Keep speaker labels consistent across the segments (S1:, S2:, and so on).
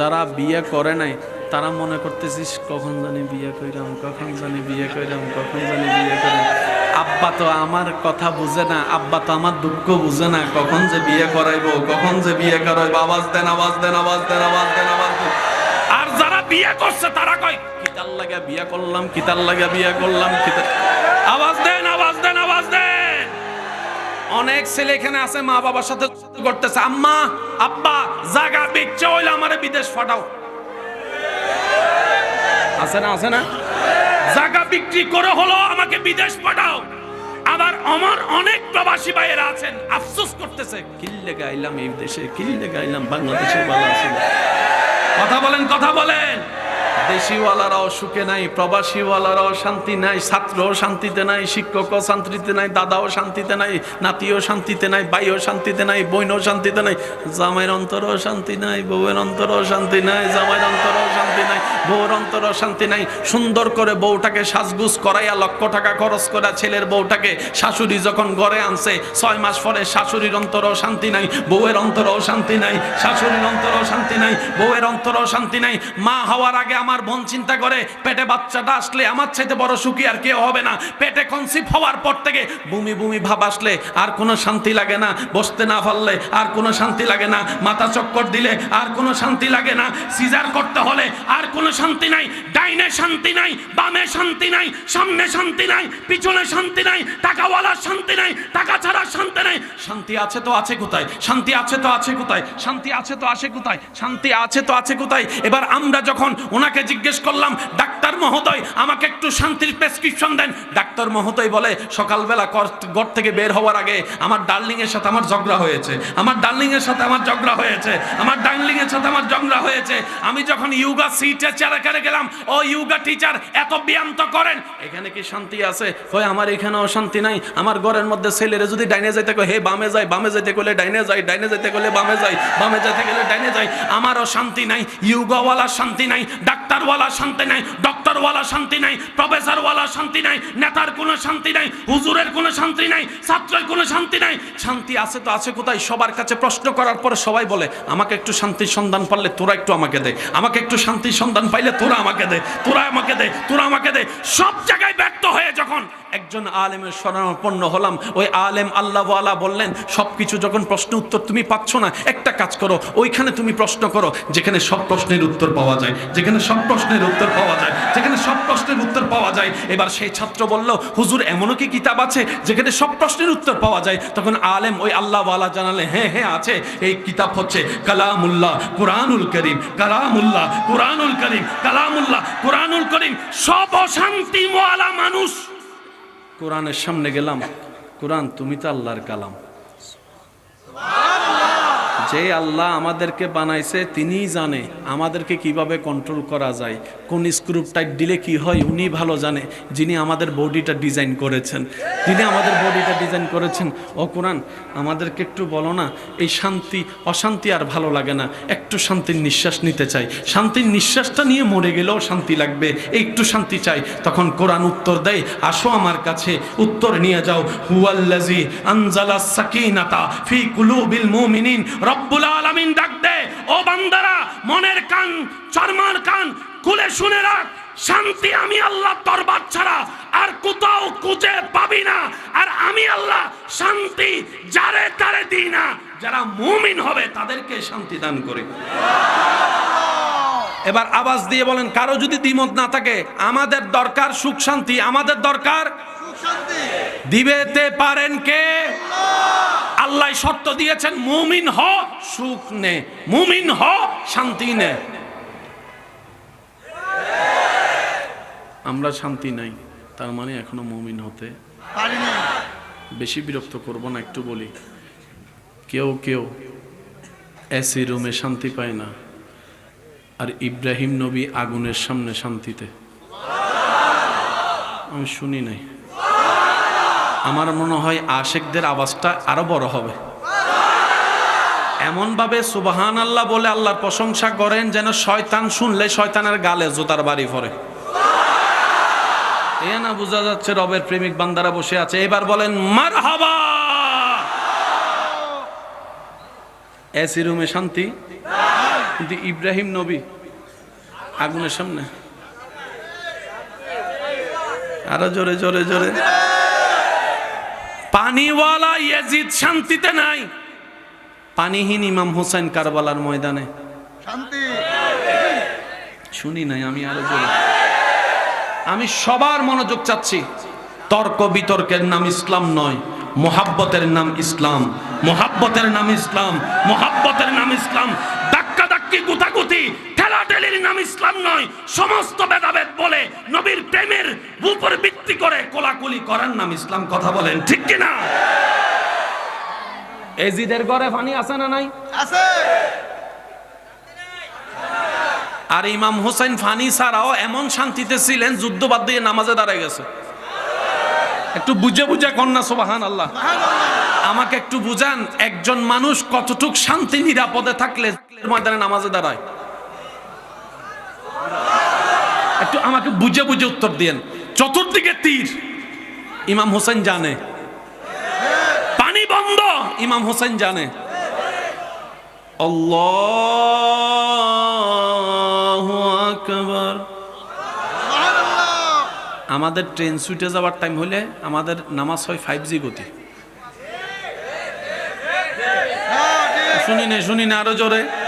S1: যারা বিয়ে করে নাই, তারা মনে করতেছিস, কখন জানি বিয়ে কইরাম, কখন জানি বিয়ে কইরাম, কখন জানি বিয়ে কইরাম। আব্বা তো আমার কথা বুঝে না, আব্বা তো আমার দুঃখ বুঝে না, কখন যে বিয়ে করাইবো, কখন যে বিয়ে করাইবো? আওয়াজ দেন আওয়াজ দেন আওয়াজ দেন আওয়াজ দেন আওয়াজ দেন। আর যারা বিয়ে করছে, তারা কয় কিতার লাগা বিয়ে করলাম কিতার লাগা বিয়ে করলাম কিতার আওয়াজ দেন আওয়াজ দেন আওয়াজ দেন। অনেক ছেলে এখানে আছে মা বাবার সাথে করতেছে। আম্মা, আব্বা জাগা বিচ্ছে হইলে আমার বিদেশ ফাটাও। আছে না আছে না? জাগা বিক্রি করে হলো আমাকে বিদেশ পাঠাও। আবার আমার অনেক প্রবাসী ভাইয়েরা আছেন, আফসোস করতেছে। কিল্লে গাইলাম এই দেশে কিল্লে গাইলাম বাংলাদেশে ভালো আছে। কথা বলেন কথা বলেন। দেশিওয়ালারাও সুখে নাই, প্রবাসীওয়ালারাও শান্তি নাই, ছাত্রও শান্তিতে নাই, শিক্ষকও শান্তিতে নাই, দাদাও শান্তিতে নাই, নাতিও শান্তিতে নাই, ভাইও শান্তিতে নাই, বোনও শান্তিতে নাই, জামাইয়ের অন্তরও শান্তি নাই, বউয়ের অন্তরও শান্তি নাই, জামাইয়ের অন্তরও শান্তি নাই বউর অন্তরও শান্তি নাই। সুন্দর করে বউটাকে সাজগুজ করাইয়া লক্ষ টাকা খরচ করা ছেলের বউটাকে শাশুড়ি যখন ঘরে আনছে, ছয় মাস পরে শাশুড়ির অন্তরও শান্তি নাই, বউয়ের অন্তরও শান্তি নাই, শাশুড়ির অন্তরও শান্তি নাই, বউয়ের অন্তরও শান্তি নাই। মা হওয়ার আগে আমার বোন চিন্তা করে, পেটে বাচ্চাটা আসলে আমার চাইতে বড় সুখী আর কেউ হবে না। পেটে কনসিভ হওয়ার পর থেকে বুমি বুমি ভাব আসলে, আর কোনো শান্তি লাগে না। বসতে না পারলে আর কোনো শান্তি লাগে না। মাথা চক্কর দিলে আর কোনো শান্তি লাগে না। সিজার করতে হলে আর কোনো শান্তি নাই। ডাইনে শান্তি নাই, বামে শান্তি নাই, সামনে শান্তি নাই, পিছনে শান্তি নাই, টাকাওয়ালার শান্তি নাই, টাকা ছাড়া শান্তি নাই। শান্তি আছে তো আছে কোথায়? শান্তি আছে তো আছে কোথায়? শান্তি আছে তো আছে কোথায়? শান্তি আছে তো আছে কোথায়? এবার আমরা যখন ওনাকে জিজ্ঞেস করলাম, ডাক্তার মহোদয়, আমাকে একটু শান্তির প্রেসক্রিপশন দেন। ডাক্তার মহোদয় বলে, সকালবেলা ঘর থেকে বের হওয়ার আগে আমার ডার্লিং এর সাথে আমার ঝগড়া হয়েছে। আমার ডার্লিং এর সাথে আমার ঝগড়া হয়েছে। আমার ডার্লিং এর সাথে আমার ঝগড়া হয়েছে। আমি যখন ইয়োগা সিটে চেয়ারে করে গেলাম, ও ইয়োগা টিচার, এত ব্যায়াম তো করেন। এখানে কি শান্তি আছে? হয় আমার এখানেও শান্তি নাই। আমার ঘরের মধ্যে ছেলেরে যদি ডাইনে যাইতে কয় হে বামে যাই, বামে যাইতে গেলে ডাইনে যাই, ডাইনে যাইতে গেলে বামে যাই, বামে যাইতে গেলে ডাইনে যাই। আমারও শান্তি নাই ইয়োগাওয়ালা শান্তি নাই, ডাক্তারওয়ালা শান্তি নাই, ডক্টরওয়ালা শান্তি নাই, প্রফেসরওয়ালা শান্তি নাই, নেতার কোনো শান্তি নাই, হুজুরের কোনো শান্তি নাই, ছাত্রের কোনো শান্তি নাই। শান্তি আছে তো আছে কোথায়? সবার কাছে প্রশ্ন করার পরে সবাই বলে, আমাকে একটু শান্তির সন্ধান পারলে তোরা একটু আমাকে দে, আমাকে একটু শান্তির সন্ধান পাইলে তোরা আমাকে দে, তোরা আমাকে দে, তোরা আমাকে দে। সব জায়গায় ব্যর্থ হয়ে যখন একজন আলেমের শরণাপন্ন হলাম, ওই আলেম আল্লাহওয়ালা বললেন সব কিছু যখন প্রশ্ন উত্তর তুমি পাচ্ছ না, একটা কাজ করো, ওইখানে তুমি প্রশ্ন করো, যেখানে সব প্রশ্নের উত্তর পাওয়া যায়, যেখানে সব প্রশ্নের উত্তর পাওয়া যায়, যেখানে সব প্রশ্নের উত্তর পাওয়া যায়। এবার সেই ছাত্র বলল, হুজুর, এমনও কি কিতাব আছে, যেখানে সব প্রশ্নের উত্তর পাওয়া যায়? তখন আলেম ওই আল্লাহওয়ালা জানালে হ্যাঁ হ্যাঁ আছে, এই কিতাব হচ্ছে কালামুল্লাহ, কোরআনুল করিম, কালামুল্লাহ, কোরআনুল করিম, কালামুল্লাহ, কোরআনুল করিম, সব অশান্তি মানুষ। কোরআনের সামনে গেলাম। কোরআন তুমি তো আল্লাহর কালাম। যে আল্লাহ আমাদেরকে বানাইছে তিনিই জানে আমাদেরকে কীভাবে কন্ট্রোল করা যায়। কোন স্ক্রুপ টাইট দিলে কি হয় উনি ভালো জানে। যিনি আমাদের বডিটা ডিজাইন করেছেন। যিনি আমাদের বডিটা ডিজাইন করেছেন। ও কোরআন, আমাদেরকে একটু বলো না, এই শান্তি, অশান্তি আর ভালো লাগে না। একটু শান্তির নিঃশ্বাস নিতে চাই। শান্তির নিঃশ্বাসটা নিয়ে মরে গেলেও শান্তি লাগবে। একটু শান্তি চাই। তখন কোরআন উত্তর দেয়, আসো আমার কাছে, উত্তর নিয়ে যাও। হুয়াল্লাজি আনজালা সাকিনাতা ফি কুলুবিল মুমিনিন। রব্বুল আলামিন ডাক দে। ও বান্দারা মনের কান চরমার কান খুলে শুনে রাখ। শান্তি আমি আল্লাহ তরবার ছাড়া আর কোথাও খুঁজে পাবি না। আর আমি আল্লাহ শান্তি যারে তারে দিই না। যারা মুমিন হবে তাদেরকে শান্তি দান করি। এবার আওয়াজ দিয়ে বলেন কারও যদি দ্বিমত না থাকে আমাদের দরকার সুখ শান্তি। আমাদের দরকার দিবেতে পারেন কে? আল্লাহ শর্ত দিয়েছেন, মুমিন হ, সুখ নে। মুমিন হ, শান্তি নে। আমরা শান্তি নাই, তার মানে এখনও মুমিন হতে বেশি বিরক্ত করব না, একটু বলি। কেউ কেউ এসি রুমে শান্তি পায় না, আর ইব্রাহিম নবী আগুনের সামনে শান্তিতে। আমি শুনি নাই। আমার মনে হয় আশেকদের আওয়াজটা আরও বড় হবে। এমন ভাবে সুবাহান আল্লাহ বলে আল্লাহর প্রশংসা করেন যেন শয়তান শুনলে শয়তানের গালে জোতার বাড়ি পড়ে। এ না বোঝা যাচ্ছে রবের প্রেমিক বান্দারা বসে আছে। এবার বলেন মার হাবা এসি রুমে শান্তি? কিন্তু ইব্রাহিম নবী আগুনের সামনে। আরও জোরে জোরে জোরে। পানিওয়ালা ইয়াজিদ শান্তিতে নাই। পানিহীন ইমাম হোসেন কারবালার ময়দানে।
S2: শান্তি।
S1: শুনি নাই আমি আরও জোরে আমি সবার মনোযোগ চাচ্ছি তর্ক বিতর্কের নাম ইসলাম নয় মোহাব্বতের নাম ইসলাম। মোহাব্বতের নাম ইসলাম মোহাব্বতের নাম ইসলাম। ধাক্কা ধাক্কি গুতাগুতি ঠেলাঠেলির নাম ইসলাম নয় সমস্ত ভেদাভেদ বলে নবীর প্রেমের উপর ভিত্তি করে কোলাকুলি করার নাম ইসলাম কথা বলেন ঠিক কিনা? এজিদের ঘরে পানি আছে না নাই?
S2: আছে।
S1: আর ইমাম হোসেন ফানি ছাড়াও এমন শান্তিতে ছিলেন যুদ্ধ বাদ দিয়ে নামাজে দাঁড়ায় গেছে। একটু বুঝে বুঝে কন্যা সোবাহান আল্লাহ আমাকে একটু বুঝান একজন মানুষ কতটুক শান্তি নিরাপদে থাকলে ময়দানে নামাজে দাঁড়ায়? একটু আমাকে বুঝে বুঝে উত্তর দিয়েন। চতুর্দিকে তীর। ইমাম হোসেন জানে। পানি বন্ধ। ইমাম হোসেন জানে। আমাদের ট্রেন ছুটে যাওয়ার টাইম হলে আমাদের নামাজ হয় ফাইভ জি গতি। শুনি না শুনি না আরও জোরে।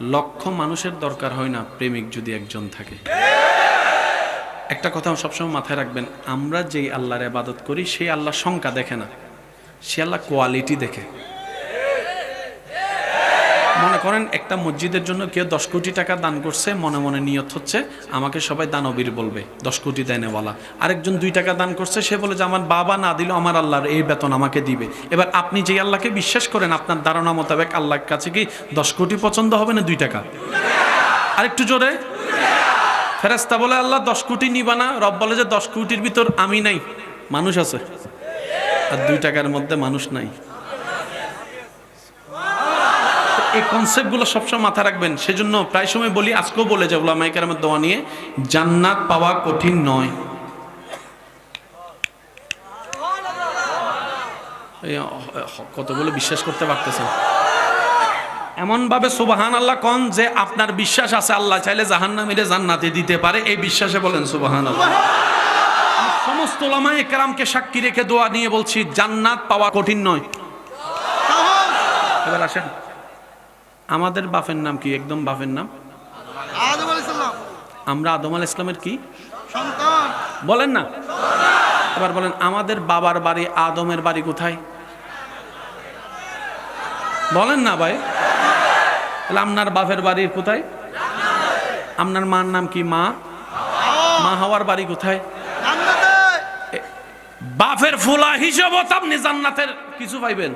S1: লক্ষ মানুষের দরকার হয় না প্রেমিক যদি একজন থাকে। একটা কথা সবসময় মাথায় রাখবেন, আমরা যেই আল্লাহর আবাদত করি, সেই আল্লাহ সংখ্যা দেখে না। সে আল্লাহ কোয়ালিটি দেখে। মনে করেন, একটা মসজিদের জন্য কেউ দশ কোটি টাকা দান করছে, মনে মনে নিয়ত হচ্ছে, আমাকে সবাই দানবীর বলবে, দশ কোটি দেনেওয়ালা। আরেকজন দুই টাকা দান করছে, সে বলে যে, আমার বাবা না দিল আমার আল্লাহর এই বেতন আমাকে দিবে। এবার আপনি যে আল্লাহকে বিশ্বাস করেন, আপনার ধারণা মোতাবেক আল্লাহর কাছে কি দশ কোটি পছন্দ হবে না দুই টাকা? আরেকটু জোরে। ফেরেস্তা বলে, আল্লাহ, দশ কোটি নিবা না। রব বলে যে, দশ কোটির ভিতর আমি নাই, মানুষ আছে। আর দুই টাকার মধ্যে মানুষ নাই তো এই কনসেপ্টগুলো সবসময় মাথা রাখবেন। সেজন্য প্রায় সময় বলি, আজকেও বলে যাব মাইকার দোয়া নিয়ে, জান্নাত পাওয়া কঠিন নয়। কতগুলো বিশ্বাস করতে পারতেছেন এমন ভাবে সুবাহান আল্লাহ কন যে আপনার বিশ্বাস আছে, আল্লাহ চাইলে জাহান্নামীরে জান্নাতে দিতে পারে। এই বিশ্বাসে বলেন সুবাহান আল্লাহ সমস্ত ওলামায়ে কেরামকে সাক্ষী রেখে দোয়া নিয়ে বলছি, জান্নাত পাওয়া কঠিন নয়। এবার আসেন। আমাদের বাপের নাম কি? একদম বাপের নাম? আমরা আদম আল ইসলামের কি?
S2: সন্তান।
S1: বলেন না। এবার বলেন আমাদের বাবার বাড়ি আদমের বাড়ি কোথায়? বলেন না ভাই। তাহলে আপনার বাপের বাড়ি কোথায়? আপনার মার নাম কি? মা? মা হওয়ার বাড়ি কোথায়? বাপের ফুলা হিসেবে তো আপনি জান্নাতের কিছু পাইবেন।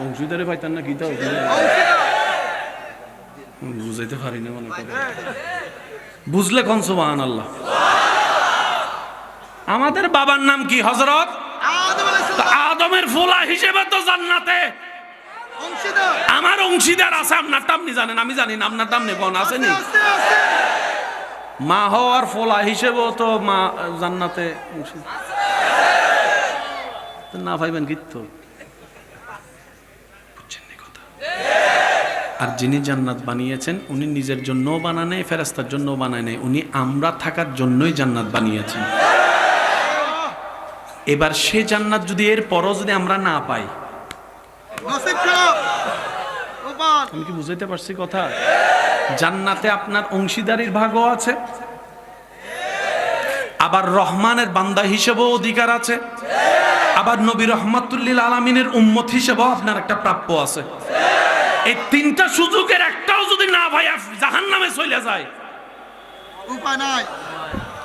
S2: অংশীদার
S1: পাইতেন না কি বুঝাইতে পারি না মনে করে বুঝলে কোন সুবাহান আল্লাহ আমাদের বাবার নাম কি হজরত আদমের ফুলা হিসেবে তো জান্নাতে আমার অংশীদার আছে আপনার আপনি জানেন আমি জানি না আপনার দাম নেবন আছে নি মা হওয়ার ফলা হিসেবেও তো মা জান্নাতে না পাইবেন কিন্তু বুঝছেন নি কথা? আর যিনি জান্নাত বানিয়েছেন, উনি নিজের জন্যও বানায় নেই ফেরাস্তার জন্যও বানায় নেই। উনি আমরা থাকার জন্যই জান্নাত বানিয়েছেন। এবার সে জান্নাত যদি এর পরও যদি আমরা না পাই। আমি কি বুঝাইতে পারছি কথা? জান্নাতে আপনার অংশীদারির ভাগও আছে। আবার রহমানের বান্দা হিসেবেও অধিকার আছে। আবার নবী রহমাতুল্লিল আলমিনের উম্মত হিসেবেও আপনার একটা প্রাপ্য আছে। এই তিনটা সুযোগের একটাও যদি না ভাই জাহান নামে চলে যায়।
S2: উপায় নাই।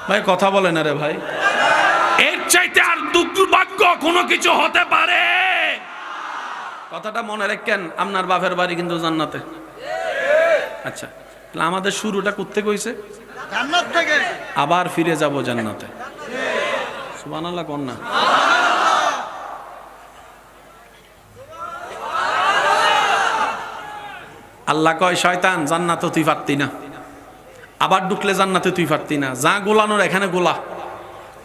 S1: ভাই কথা বলে না রে ভাই। এর চাইতে আর দুর্ভাগ্য কোনো কিছু হতে পারে। কথাটা মনে রাখেন আপনার বাপের বাড়ি কিন্তু জান্নাতে। আচ্ছা তাহলে আমাদের শুরুটা করতে কইছে
S2: জান্নাত থেকে।
S1: আবার ফিরে যাব জান্নাতে। সুবহানাল্লাহ কোন না আল্লাহ কয়, শয়তান, জান্নাতে তুই পারতি না। আবার ঢুকলে জান্নাতে তুই পারতি না। যা গোলানোর এখানে গোলা।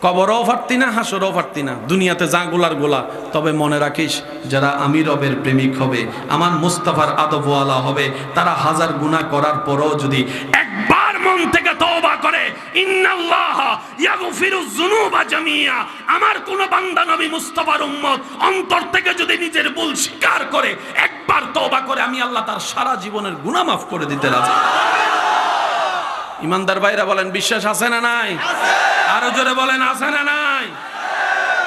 S1: কবরও পারতি না, হাসরও ফাটতি না। দুনিয়াতে যা গোলার গোলা। তবে মনে রাখিস, যারা আমি রবের প্রেমিক হবে, আমার মুস্তাফার আদবওয়ালা হবে, তারা হাজার গুণা করার পরও যদি একবার আমার কোন বান্দা নবী মুস্তফার উম্মত অন্তর থেকে যদি নিজের ভুল স্বীকার করে, একবার তবা করে আমি আল্লাহ তার সারা জীবনের গুণা মাফ করে দিতে রাজি। ইমানদার ভাইরা বলেন, বিশ্বাস আছে না নাই? আরও জোরে বলেন, আছে না নাই?